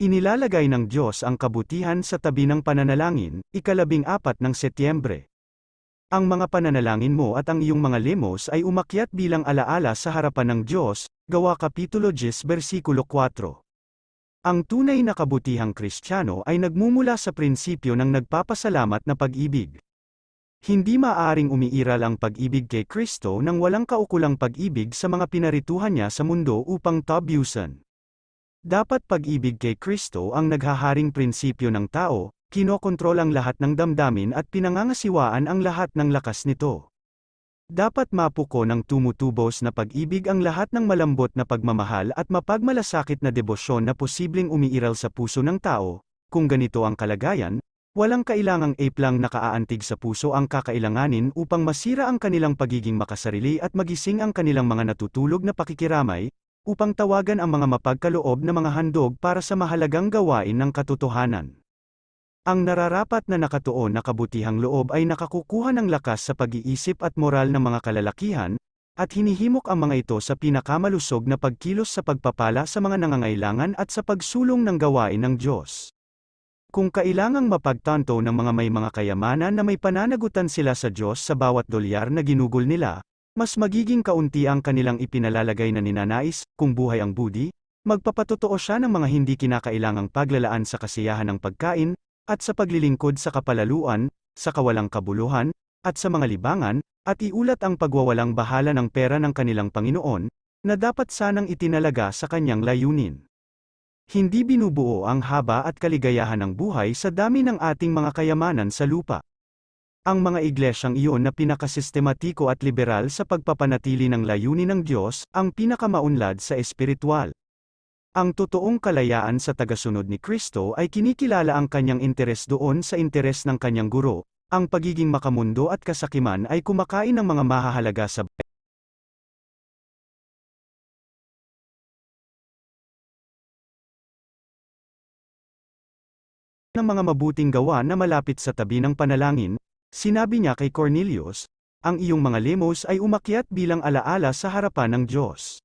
Inilalagay ng Diyos ang kabutihan sa tabi ng pananalangin, ikalabing apat ng Setyembre. Ang mga pananalangin mo at ang iyong mga lemos ay umakyat bilang alaala sa harapan ng Diyos, gawa Kapitulo 10 versikulo 4. Ang tunay na kabutihang Kristiyano ay nagmumula sa prinsipyo ng nagpapasalamat na pag-ibig. Hindi maaaring umiiral ang pag-ibig kay Kristo nang walang kaukulang pag-ibig sa mga pinarituhan niya sa mundo upang tabyusan. Dapat pag-ibig kay Kristo ang naghaharing prinsipyo ng tao, kinokontrol ang lahat ng damdamin at pinangangasiwaan ang lahat ng lakas nito. Dapat mapuko ng tumutubos na pag-ibig ang lahat ng malambot na pagmamahal at mapagmalasakit na debosyon na posibleng umiiral sa puso ng tao, kung ganito ang kalagayan, walang kailangang ape lang nakaaantig sa puso ang kakailanganin upang masira ang kanilang pagiging makasarili at magising ang kanilang mga natutulog na pakikiramay, upang tawagan ang mga mapagkaloob na mga handog para sa mahalagang gawain ng katotohanan. Ang nararapat na nakatuon na kabutihang loob ay nakakukuha ng lakas sa pag-iisip at moral ng mga kalalakihan, at hinihimok ang mga ito sa pinakamalusog na pagkilos sa pagpapala sa mga nangangailangan at sa pagsulong ng gawain ng Diyos. Kung kailangang mapagtanto ng mga may mga kayamanan na may pananagutan sila sa Diyos sa bawat dolyar na ginugol nila, mas magiging kaunti ang kanilang ipinalalagay na ninanais, kung buhay ang budi, magpapatotoo siya ng mga hindi kinakailangang paglalaan sa kasiyahan ng pagkain, at sa paglilingkod sa kapalaluan, sa kawalang kabuluhan, at sa mga libangan, at iulat ang pagwawalang bahala ng pera ng kanilang Panginoon, na dapat sanang itinalaga sa kanyang layunin. Hindi binubuo ang haba at kaligayahan ng buhay sa dami ng ating mga kayamanan sa lupa. Ang mga iglesyang iyon na pinakasistematiko at liberal sa pagpapanatili ng layunin ng Diyos, ang pinakamaunlad sa espiritual. Ang totoong kalayaan sa tagasunod ni Kristo ay kinikilala ang kanyang interes doon sa interes ng kanyang guro, ang pagiging makamundo at kasakiman ay kumakain ng mga mahahalaga sa ng mga mabuting gawa na malapit sa tabi ng panalangin, sinabi niya kay Cornelius, ang iyong mga lemos ay umakyat bilang alaala sa harapan ng Diyos.